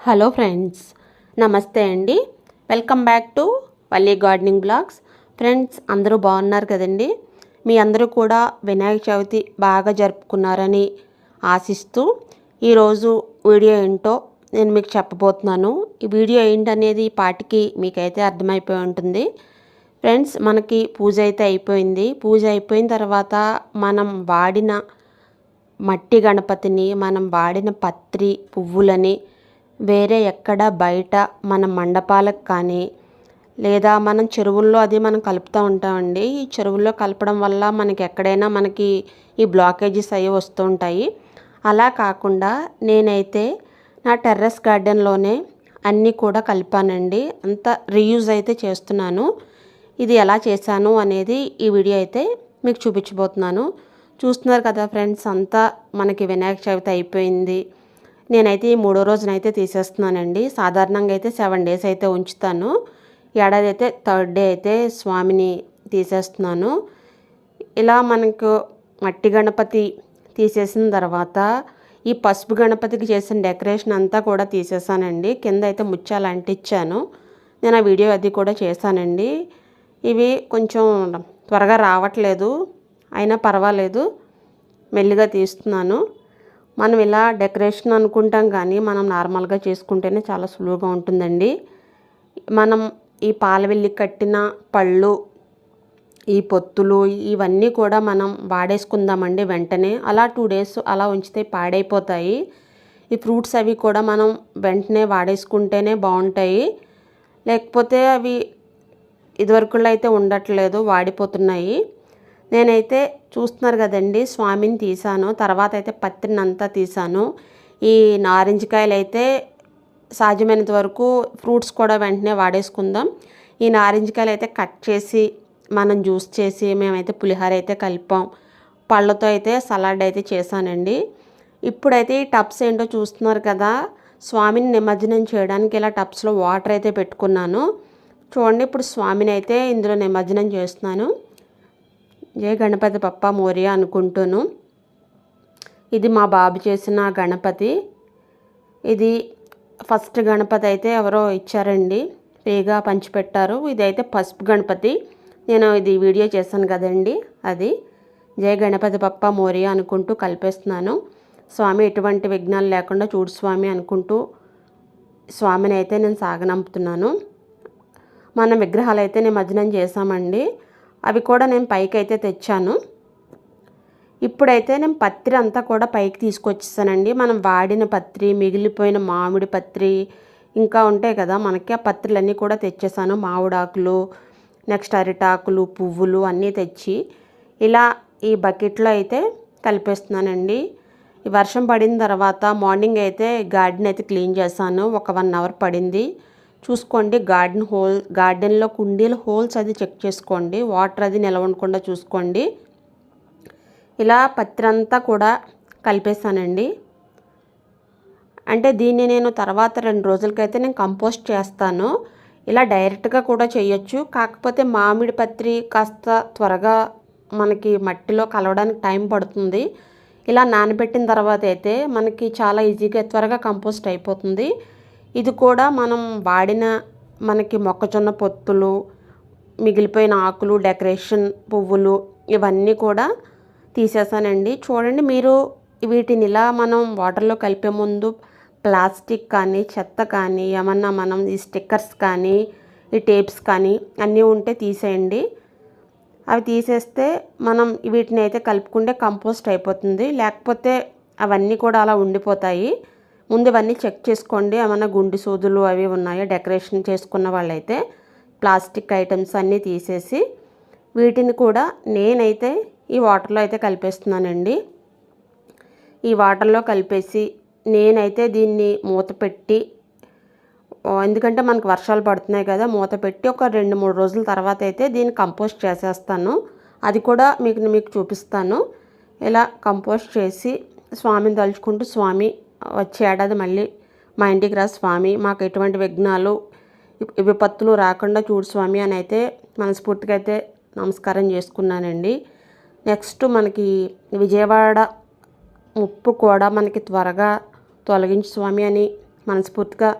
Hello friends నమస్తే అండి. Welcome back to Valli gardening blogs. Friends అందరూ బాగున్నారు కదండి? మీ అందరూ కూడా వినాయక చవితి బాగా జరుపుకున్నారని ఆశిస్తూ ఈరోజు వీడియో ఏంటో నేను మీకు చెప్పబోతున్నాను. ఈ వీడియో ఏంటనేది పాటికి మీకైతే అర్థమైపోయి ఉంటుంది. ఫ్రెండ్స్ మనకి పూజ అయితే అయిపోయింది. పూజ అయిపోయిన తర్వాత మనం వాడిన మట్టి గణపతిని మనం వాడిన పత్రి పువ్వులని వేరే ఎక్కడ బయట మన మండపాలకు కానీ లేదా మనం చెరువుల్లో అది మనం కలుపుతూ ఉంటామండి. ఈ చెరువుల్లో కలపడం వల్ల మనకి ఎక్కడైనా మనకి ఈ బ్లాకేజెస్ అవి వస్తూ ఉంటాయి. అలా కాకుండా నేనైతే నా టెర్రస్ గార్డెన్లోనే అన్నీ కూడా కలిపానండి. అంత రీయూజ్ అయితే చేస్తున్నాను. ఇది ఎలా చేశాను అనేది ఈ వీడియో అయితే మీకు చూపించబోతున్నాను. చూస్తున్నారు కదా ఫ్రెండ్స్ అంతా మనకి వినాయక చవితి అయిపోయింది. నేనైతే ఈ మూడో రోజునైతే తీసేస్తున్నానండి. సాధారణంగా అయితే సెవెన్ డేస్ అయితే ఉంచుతాను. ఏడాది అయితే థర్డ్ డే అయితే స్వామిని తీసేస్తున్నాను. ఇలా మనకు మట్టి గణపతి తీసేసిన తర్వాత ఈ పసుపు గణపతికి చేసిన డెకరేషన్ అంతా కూడా తీసేసానండి. కింద అయితే ముత్యాలు అంటించాను. నేను ఆ వీడియో అది కూడా చేశానండి. ఇవి కొంచెం త్వరగా రావట్లేదు. అయినా పర్వాలేదు. మెల్లిగా తీస్తున్నాను. మనం ఇలా డెకరేషన్ అనుకుంటాం కానీ మనం నార్మల్గా చేసుకుంటేనే చాలా సులువుగా ఉంటుందండి. మనం ఈ పాలవెల్లి కట్టిన పళ్ళు ఈ పొత్తులు ఇవన్నీ కూడా మనం వాడేసుకుందామండి వెంటనే. అలా టూ డేస్ అలా ఉంచితే పాడైపోతాయి. ఈ ఫ్రూట్స్ అవి కూడా మనం వెంటనే వాడేసుకుంటేనే బాగుంటాయి. లేకపోతే అవి ఇదివరకులో అయితే ఉండట్లేదు వాడిపోతున్నాయి. నేనైతే చూస్తున్నారు కదండి స్వామిని తీసాను తర్వాత అయితే పత్రిని అంతా తీసాను ఈ నారింజకాయలు అయితే సాధ్యమైనంత వరకు ఫ్రూట్స్ కూడా వెంటనే వాడేసుకుందాం. ఈ నారింజకాయలు అయితే కట్ చేసి మనం జ్యూస్ చేసి మేమైతే పులిహోర అయితే కలిపాం. పళ్ళతో అయితే సలాడ్ అయితే చేశానండి. ఇప్పుడైతే ఈ టబ్స్ ఏంటో చూస్తున్నారు కదా స్వామిని నిమజ్జనం చేయడానికి ఇలా టబ్స్లో వాటర్ అయితే పెట్టుకున్నాను. చూడండి ఇప్పుడు స్వామిని అయితే ఇందులో నిమజ్జనం చేస్తున్నాను. జయ గణపతి పప్ప మోరియా అనుకుంటూను. ఇది మా బాబు చేసిన గణపతి. ఇది ఫస్ట్ గణపతి అయితే ఎవరో ఇచ్చారండి. ఫ్రీగా పంచిపెట్టారు ఇదైతే పసుపు గణపతి. నేను ఇది వీడియో చేశాను కదండి అది. జయ గణపతి పప్ప మోరియా అనుకుంటూ కలిపేస్తున్నాను. స్వామి ఎటువంటి విఘ్నాలు లేకుండా చూడు స్వామి అనుకుంటూ స్వామిని అయితే నేను సాగనంపుతున్నాను. మన విగ్రహాలు అయితే నిమజ్జనం చేశామండి. అవి కూడా నేను పైకి అయితే తెచ్చాను. ఇప్పుడైతే నేను పత్రి అంతా కూడా పైకి తీసుకొచ్చేసానండి. మనం వాడిన పత్రి మిగిలిపోయిన మామిడి పత్రి ఇంకా ఉంటాయి కదా మనకి ఆ పత్రులన్నీ కూడా తెచ్చేసాను. మామిడాకులు నెక్స్ట్ అరిటాకులు పువ్వులు అన్నీ తెచ్చి ఇలా ఈ బకెట్లో అయితే కలిపేస్తున్నానండి. వర్షం పడిన తర్వాత మార్నింగ్ అయితే గార్డెన్ అయితే క్లీన్ చేశాను. ఒక వన్ అవర్ పడింది. చూసుకోండి. గార్డెన్ హోల్ గార్డెన్లో కుండీల హోల్స్ అది చెక్ చేసుకోండి. వాటర్ అది నిలవకుండా చూసుకోండి. ఇలా పత్రంతా అంతా కూడా కలిపేసానండి అంటే దీన్ని నేను తర్వాత రెండు రోజులకైతే నేను కంపోస్ట్ చేస్తాను. ఇలా డైరెక్ట్గా కూడా చేయొచ్చు. కాకపోతే మామిడి పత్రి కాస్త త్వరగా మనకి మట్టిలో కలవడానికి టైం పడుతుంది. ఇలా నానబెట్టిన తర్వాత అయితే మనకి చాలా ఈజీగా త్వరగా కంపోస్ట్ అయిపోతుంది. ఇది కూడా మనం వాడిన మనకి మొక్కజొన్న పొత్తులు మిగిలిపోయిన ఆకులు డెకరేషన్ పువ్వులు ఇవన్నీ కూడా తీసేసానండి. చూడండి మీరు వీటిని ఇలా మనం వాటర్లో కలిపే ముందు ప్లాస్టిక్ కానీ చెత్త కానీ ఏమన్నా మనం ఈ స్టిక్కర్స్ కానీ ఈ టేప్స్ కానీ అన్నీ ఉంటే తీసేయండి. అవి తీసేస్తే మనం వీటిని అయితే కలుపుకుంటే కంపోస్ట్ అయిపోతుంది. లేకపోతే అవన్నీ కూడా అలా ఉండిపోతాయి. ముందు ఇవన్నీ చెక్ చేసుకోండి. ఏమన్నా గుండు సూదులు అవి ఉన్నాయో? డెకరేషన్ చేసుకున్న వాళ్ళైతే ప్లాస్టిక్ ఐటమ్స్ అన్నీ తీసేసి వీటిని కూడా నేనైతే ఈ వాటర్లో అయితే కలిపేస్తున్నానండి. ఈ వాటర్లో కలిపేసి నేనైతే దీన్ని మూత పెట్టి ఎందుకంటే మనకు వర్షాలు పడుతున్నాయి కదా మూత పెట్టి ఒక రెండు మూడు రోజుల తర్వాత అయితే దీన్ని కంపోస్ట్ చేసేస్తాను. అది కూడా మీకు మీకు చూపిస్తాను. ఇలా కంపోస్ట్ చేసి స్వామిని తలుచుకుంటూ స్వామి వచ్చే ఏడాది మళ్ళీ మా ఇంటికి రా స్వామి. మాకు ఎటువంటి విఘ్నాలు విపత్తులు రాకుండా చూడు స్వామి అని అయితే మనస్ఫూర్తిగా అయితే నమస్కారం చేసుకున్నానండి. నెక్స్ట్ మనకి విజయవాడ ముప్పు కూడా మనకి త్వరగా తొలగించు స్వామి అని మనస్ఫూర్తిగా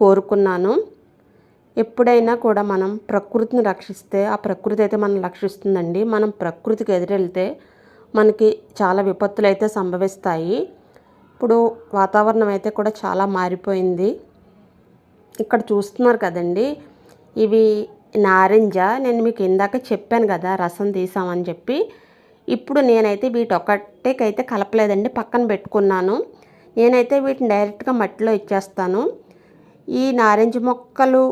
కోరుకున్నాను. ఎప్పుడైనా కూడా మనం ప్రకృతిని రక్షిస్తే ఆ ప్రకృతి అయితే మనం రక్షిస్తుందండి. మనం ప్రకృతికి ఎదురెళ్తే మనకి చాలా విపత్తులు అయితే సంభవిస్తాయి. ఇప్పుడు వాతావరణం అయితే కూడా చాలా మారిపోయింది. ఇక్కడ చూస్తున్నారు కదండి ఇవి నారింజ. నేను మీకు ఇందాక చెప్పాను కదా రసం తీసామని చెప్పి. ఇప్పుడు నేనైతే వీటి ఒకటేకైతే కలపలేదండి పక్కన పెట్టుకున్నాను. నేనైతే వీటిని డైరెక్ట్గా మట్టిలో ఇచ్చేస్తాను. ఈ నారింజ మొక్కలు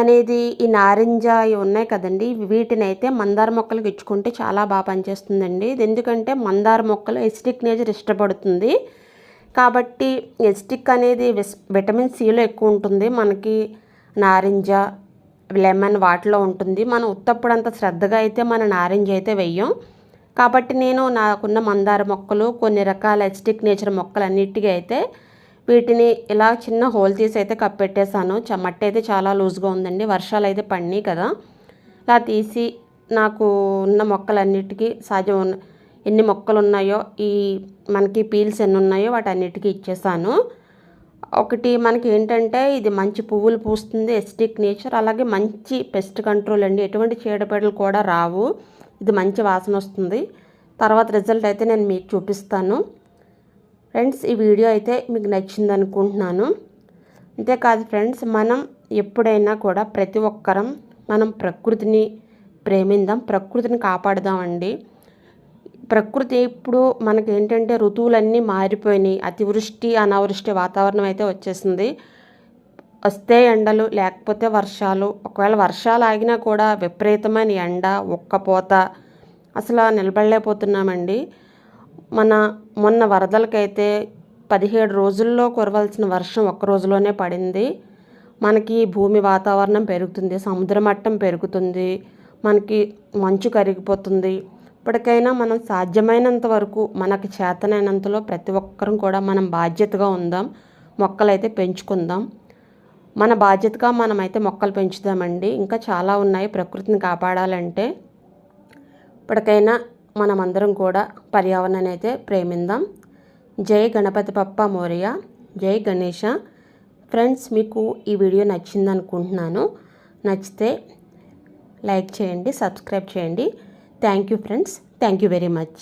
అనేది ఈ నారింజ ఇవి ఉన్నాయి కదండి. వీటిని అయితే మందార మొక్కలకు ఇచ్చుకుంటే చాలా బాగా పనిచేస్తుందండి. ఇది ఎందుకంటే మందార మొక్కలు ఎస్టిక్ నేచర్ ఇష్టపడుతుంది. కాబట్టి ఎస్టిక్ అనేది విటమిన్ సిలో ఎక్కువ ఉంటుంది. మనకి నారింజ లెమన్ వాటిలో ఉంటుంది. మనం ఉత్తప్పుడు అంత శ్రద్ధగా అయితే మన నారింజ అయితే వెయ్యం కాబట్టి నేను నాకున్న మందార మొక్కలు కొన్ని రకాల ఎస్టిక్ నేచర్ మొక్కలు అన్నిటికీ అయితే వీటిని ఇలా చిన్న హోల్ తీసి అయితే కప్పెట్టేశాను. మట్టి అయితే చాలా లూజ్గా ఉందండి. వర్షాలు అయితే పడినాయి కదా. ఇలా తీసి నాకు ఉన్న మొక్కలన్నిటికీ సహజం ఎన్ని మొక్కలు ఉన్నాయో ఈ మనకి పీల్స్ ఎన్ని ఉన్నాయో వాటి అన్నిటికీ ఇచ్చేసాను ఒకటి మనకి ఏంటంటే ఇది మంచి పువ్వులు పూస్తుంది. ఎస్టిక్ నేచర్. అలాగే మంచి పెస్ట్ కంట్రోల్ అండి. ఎటువంటి చీడపీడలు కూడా రావు. ఇది మంచి వాసన వస్తుంది. తర్వాత రిజల్ట్ అయితే నేను మీకు చూపిస్తాను. ఫ్రెండ్స్ ఈ వీడియో అయితే మీకు నచ్చింది అనుకుంటున్నాను అంతేకాదు ఫ్రెండ్స్ మనం ఎప్పుడైనా కూడా ప్రతి ఒక్కరం మనం ప్రకృతిని ప్రేమిందాం ప్రకృతిని కాపాడుదామండి. ప్రకృతి ఇప్పుడు మనకి ఏంటంటే ఋతువులన్నీ మారిపోయినాయి. అతివృష్టి అనావృష్టి వాతావరణం అయితే వచ్చేసింది. వస్తే ఎండలు లేకపోతే వర్షాలు. ఒకవేళ వర్షాలు ఆగినా కూడా విపరీతమైన ఎండ ఉక్కపోత. అసలు నిలబడలేకపోతున్నామండి. మన మొన్న వరదలకైతే పదిహేడు రోజుల్లో కురవలసిన వర్షం ఒక్క రోజులోనే పడింది. మనకి భూమి వాతావరణం పెరుగుతుంది సముద్ర మట్టం పెరుగుతుంది మనకి మంచు కరిగిపోతుంది. ఇప్పటికైనా మనం సాధ్యమైనంత వరకు మనకు చేతనైనంతలో ప్రతి ఒక్కరం కూడా మనం బాధ్యతగా ఉందాం మొక్కలైతే పెంచుకుందాం. మన బాధ్యతగా మనమైతే మొక్కలు పెంచుదామండి. ఇంకా చాలా ఉన్నాయి ప్రకృతిని కాపాడాలంటే. ఇప్పటికైనా మనమందరం కూడా పర్యావరణాన్ని అయితే ప్రేమిందాం. జై గణపతి పప్ప మోరియా జై గణేష. ఫ్రెండ్స్ మీకు ఈ వీడియో నచ్చింది అనుకుంటున్నాను నచ్చితే లైక్ చేయండి సబ్స్క్రైబ్ చేయండి. Thank you friends. Thank you very much.